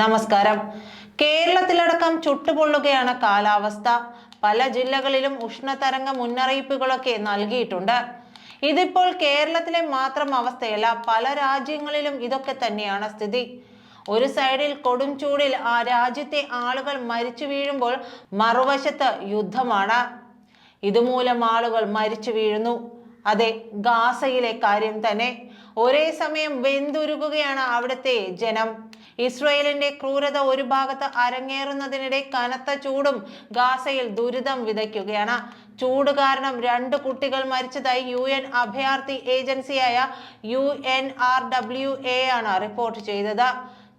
നമസ്കാരം. കേരളത്തിലടക്കം ചുട്ടുപൊള്ളുകയാണ് കാലാവസ്ഥ. പല ജില്ലകളിലും ഉഷ്ണതരംഗ മുന്നറിയിപ്പുകളൊക്കെ നൽകിയിട്ടുണ്ട്. ഇതിപ്പോൾ കേരളത്തിലെ മാത്രം അവസ്ഥയല്ല പല രാജ്യങ്ങളിലും ഇതൊക്കെ തന്നെയാണ് സ്ഥിതി. ഒരു സൈഡിൽ കൊടും ചൂടിൽ ആ രാജ്യത്തെ ആളുകൾ മരിച്ചു വീഴുമ്പോൾ മറുവശത്ത് യുദ്ധമാണ്. ഇതുമൂലം ആളുകൾ മരിച്ചു വീഴുന്നു. അതെ ഗാസയിലെ കാര്യം തന്നെ. ഒരേ സമയം വെന്തുരുകുകയാണ് അവിടുത്തെ ജനം. ഇസ്രയേലിന്റെ ക്രൂരത ഒരു ഭാഗത്ത് അരങ്ങേറുന്നതിനിടെ കനത്ത ചൂടും ഗാസയിൽ ദുരിതം വിതയ്ക്കുകയാണ്. ചൂട് കാരണം രണ്ട് കുട്ടികൾ മരിച്ചതായി യു എൻ അഭയാർത്ഥി ഏജൻസിയായ U N R W A ആണ് റിപ്പോർട്ട് ചെയ്തത്.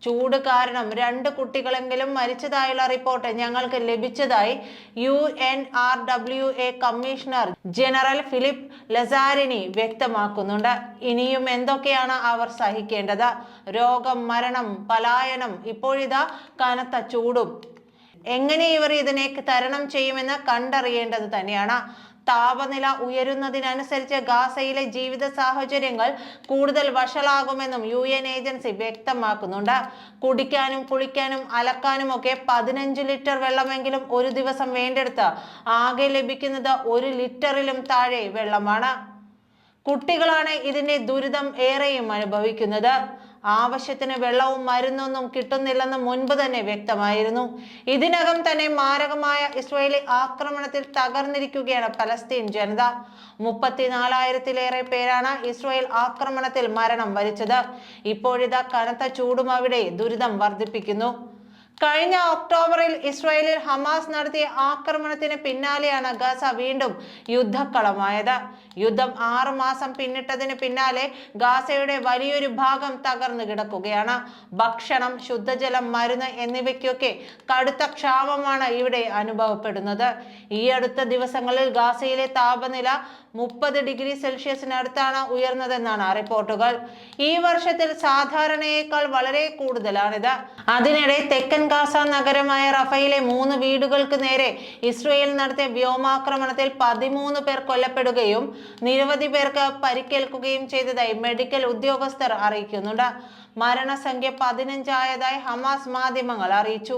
ചൂട് കാരണം രണ്ട് കുട്ടികളെങ്കിലും മരിച്ചതായുള്ള റിപ്പോർട്ട് ഞങ്ങൾക്ക് ലഭിച്ചതായി U N R W A commissioner general Philippe Lazzarini വ്യക്തമാക്കുന്നുണ്ട്. ഇനിയും എന്തൊക്കെയാണ് അവർ സഹിക്കേണ്ടത്? രോഗം മരണം പലായനം ഇപ്പോഴിതാ കനത്ത ചൂടും എങ്ങനെ ഇവർ ഇതിനെ തരണം ചെയ്യുമെന്ന് കണ്ടറിയേണ്ടത് തന്നെയാണ്. താപനില ഉയരുന്നതിനനുസരിച്ച് ഗാസയിലെ ജീവിത സാഹചര്യങ്ങൾ കൂടുതൽ വഷളാകുമെന്നും യു എൻ ഏജൻസി വ്യക്തമാക്കുന്നുണ്ട്. കുടിക്കാനും കുളിക്കാനും അലക്കാനും ഒക്കെ പതിനഞ്ച് ലിറ്റർ വെള്ളമെങ്കിലും ഒരു ദിവസം വേണ്ടെടുത്ത് ആകെ ലഭിക്കുന്നത് ഒരു ലിറ്ററിലും താഴെ വെള്ളമാണ്. കുട്ടികളാണ് ഇതിന്റെ ദുരിതം ഏറെയും അനുഭവിക്കുന്നത്. ആവശ്യത്തിന് വെള്ളവും മരുന്നൊന്നും കിട്ടുന്നില്ലെന്ന് മുൻപ് തന്നെ വ്യക്തമായിരുന്നു. ഇതിനകം തന്നെ മാരകമായ ഇസ്രയേലി ആക്രമണത്തിൽ തകർന്നിരിക്കുകയാണ് പലസ്തീൻ ജനത. മുപ്പത്തിനാലായിരത്തിലേറെ പേരാണ് ഇസ്രയേൽ ആക്രമണത്തിൽ മരണം വരിച്ചത്. ഇപ്പോഴിതാ കനത്ത ചൂടും അവിടെ ദുരിതം വർദ്ധിപ്പിക്കുന്നു. കഴിഞ്ഞ ഒക്ടോബറിൽ ഇസ്രായേലിൽ ഹമാസ് നടത്തിയ ആക്രമണത്തിന് പിന്നാലെയാണ് ഗസ വീണ്ടും യുദ്ധക്കളമായത്. യുദ്ധം ആറു മാസം പിന്നിട്ടതിന് പിന്നാലെ ഗാസയുടെ വലിയൊരു ഭാഗം തകർന്നു കിടക്കുകയാണ്. ഭക്ഷണം ശുദ്ധജലം മരുന്ന് എന്നിവയ്ക്കൊക്കെ കടുത്ത ക്ഷാമമാണ് ഇവിടെ അനുഭവപ്പെടുന്നത്. ഈ അടുത്ത ദിവസങ്ങളിൽ ഗാസയിലെ താപനില മുപ്പത് ഡിഗ്രി സെൽഷ്യസിനടുത്താണ് ഉയർന്നതെന്നാണ് റിപ്പോർട്ടുകൾ. ഈ വർഷത്തിൽ സാധാരണയേക്കാൾ വളരെ കൂടുതലാണിത്. അതിനിടെ തെക്കൻ ഗാസ നഗരമായ റഫയിലെ മൂന്ന് വീടുകൾക്ക് നേരെ ഇസ്രയേൽ നടത്തിയ വ്യോമാക്രമണത്തിൽ പതിമൂന്ന് പേർ കൊല്ലപ്പെടുകയും നിരവധി പേർക്ക് പരിക്കേൽക്കുകയും ചെയ്തതായി മെഡിക്കൽ ഉദ്യോഗസ്ഥർ അറിയിക്കുന്നുണ്ട്. മരണസംഖ്യ പതിനഞ്ചായതായി ഹമാസ് മാധ്യമങ്ങൾ അറിയിച്ചു.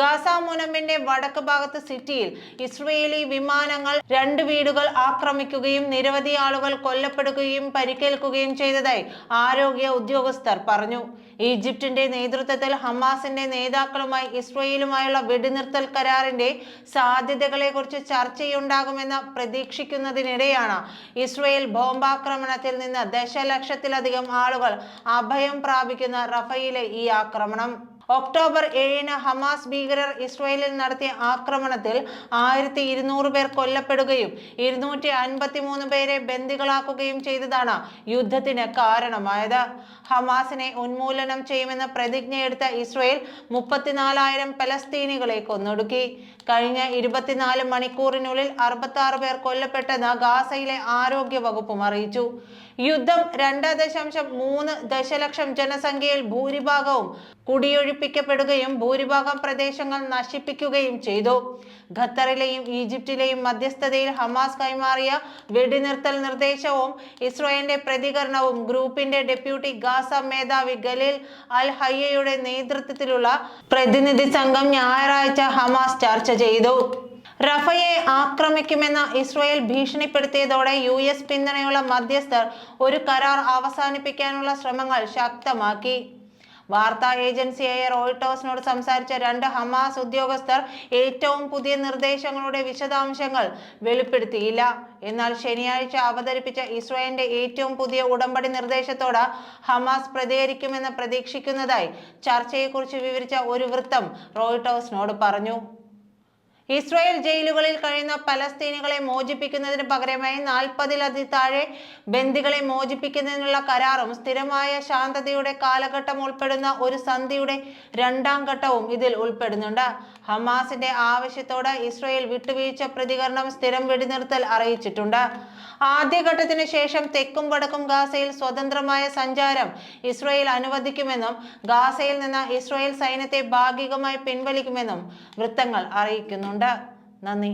ഗാസ മുനമ്പിന്റെ വടക്ക് ഭാഗത്ത് സിറ്റിയിൽ ഇസ്രയേലി വിമാനങ്ങൾ രണ്ട് വീടുകൾ ആക്രമിക്കുകയും നിരവധി ആളുകൾ കൊല്ലപ്പെടുകയും പരിക്കേൽക്കുകയും ചെയ്തതായി ആരോഗ്യ ഉദ്യോഗസ്ഥർ പറഞ്ഞു. ഈജിപ്തിന്റെ നേതൃത്വത്തിൽ ഹമാസിന്റെ നേതാക്കളുമായി ഇസ്രയേലുമായുള്ള വെടിനിർത്തൽ കരാറിന്റെ സാധ്യതകളെ കുറിച്ച് ചർച്ചയുണ്ടാകുമെന്ന് പ്രതീക്ഷിക്കുന്നതിനിടെയാണ് ഇസ്രയേൽ ബോംബാക്രമണത്തിൽ നിന്ന് ദശലക്ഷത്തിലധികം ആളുകൾ അഭയം പ്രാപിക്കുന്ന റഫയിലെ ഈ ആക്രമണം. ഒക്ടോബർ ഏഴിന് ഹമാസ് ഭീകരർ ഇസ്രയേലിൽ നടത്തിയ ആക്രമണത്തിൽ ആയിരത്തി ഇരുന്നൂറ് പേർ കൊല്ലപ്പെടുകയും ഇരുന്നൂറ്റി അൻപത്തി മൂന്ന് പേരെ ബന്ദികളാക്കുകയും ചെയ്തതാണ് യുദ്ധത്തിന് കാരണമായത്. ഹമാസിനെ ഉന്മൂലനം ചെയ്യുമെന്ന് പ്രതിജ്ഞയെടുത്ത ഇസ്രയേൽ മുപ്പത്തിനാലായിരം പലസ്തീനികളെ കൊന്നൊടുക്കി. കഴിഞ്ഞ ഇരുപത്തിനാല് മണിക്കൂറിനുള്ളിൽ അറുപത്തി പേർ കൊല്ലപ്പെട്ടെന്ന് ഗാസയിലെ ആരോഗ്യ വകുപ്പും അറിയിച്ചു. യുദ്ധം രണ്ട് ദശാംശം മൂന്ന് ദശലക്ഷം ജനസംഖ്യയിൽ ഭൂരിഭാഗവും കുടിയൊഴിപ്പിക്കപ്പെടുകയും ഭൂരിഭാഗം പ്രദേശങ്ങൾ നശിപ്പിക്കുകയും ചെയ്തു. ഖത്തറിലെയും ഈജിപ്തിലെയും മധ്യസ്ഥതയിൽ ഹമാസ് കൈമാറിയ വെടിനിർത്തൽ നിർദ്ദേശവും ഇസ്രോയേലിന്റെ പ്രതികരണവും ഗ്രൂപ്പിന്റെ ഡെപ്യൂട്ടി ഗാസ മേധാവി ഗലീൽ അൽ ഹയ്യയുടെ നേതൃത്വത്തിലുള്ള പ്രതിനിധി സംഘം ഞായറാഴ്ച ഹമാസ് ചർച്ച ചെയ്തു. റഫയെ ആക്രമിക്കുമെന്ന് ഇസ്രയേൽ ഭീഷണിപ്പെടുത്തിയതോടെ യു എസ് പിന്തുണയുള്ള മധ്യസ്ഥർ ഒരു കരാർ അവസാനിപ്പിക്കാനുള്ള ശ്രമങ്ങൾ ശക്തമാക്കി. വാർത്താ ഏജൻസിയായ റോയിട്ടേഴ്സിനോട് സംസാരിച്ച രണ്ട് ഹമാസ് ഉദ്യോഗസ്ഥർ ഏറ്റവും പുതിയ നിർദ്ദേശങ്ങളുടെ വിശദാംശങ്ങൾ വെളിപ്പെടുത്തിയില്ല. എന്നാൽ ശനിയാഴ്ച അവതരിപ്പിച്ച ഇസ്രായേലിന്റെ ഏറ്റവും പുതിയ ഉടമ്പടി നിർദ്ദേശത്തോട് ഹമാസ് പ്രതികരിക്കുമെന്ന് പ്രതീക്ഷിക്കുന്നതായി ചർച്ചയെക്കുറിച്ച് വിവരിച്ച ഒരു വൃത്തം റോയിട്ടേഴ്സിനോട് പറഞ്ഞു. ഇസ്രായേൽ ജയിലുകളിൽ കഴിയുന്ന പലസ്തീനികളെ മോചിപ്പിക്കുന്നതിന് പകരമായി നാൽപ്പതിലധി താഴെ ബന്ദികളെ മോചിപ്പിക്കുന്നതിനുള്ള കരാറും സ്ഥിരമായ ശാന്തതയുടെ കാലഘട്ടം ഉൾപ്പെടുന്ന ഒരു സന്ധിയുടെ രണ്ടാം ഘട്ടവും ഇതിൽ ഉൾപ്പെടുന്നുണ്ട്. ഹമാസിന്റെ ആവശ്യത്തോട് ഇസ്രായേൽ വിട്ടുവീഴ്ച പ്രതികരണം സ്ഥിരം വെടിനിർത്തൽ അറിയിച്ചിട്ടുണ്ട്. ആദ്യഘട്ടത്തിന് ശേഷം തെക്കും വടക്കും ഗാസയിൽ സ്വതന്ത്രമായ സഞ്ചാരം ഇസ്രായേൽ അനുവദിക്കുമെന്നും ഗാസയിൽ നിന്ന് ഇസ്രായേൽ സൈന്യത്തെ ഭാഗികമായി പിൻവലിക്കുമെന്നും വൃത്തങ്ങൾ അറിയിക്കുന്നുണ്ട്. നന്ദി.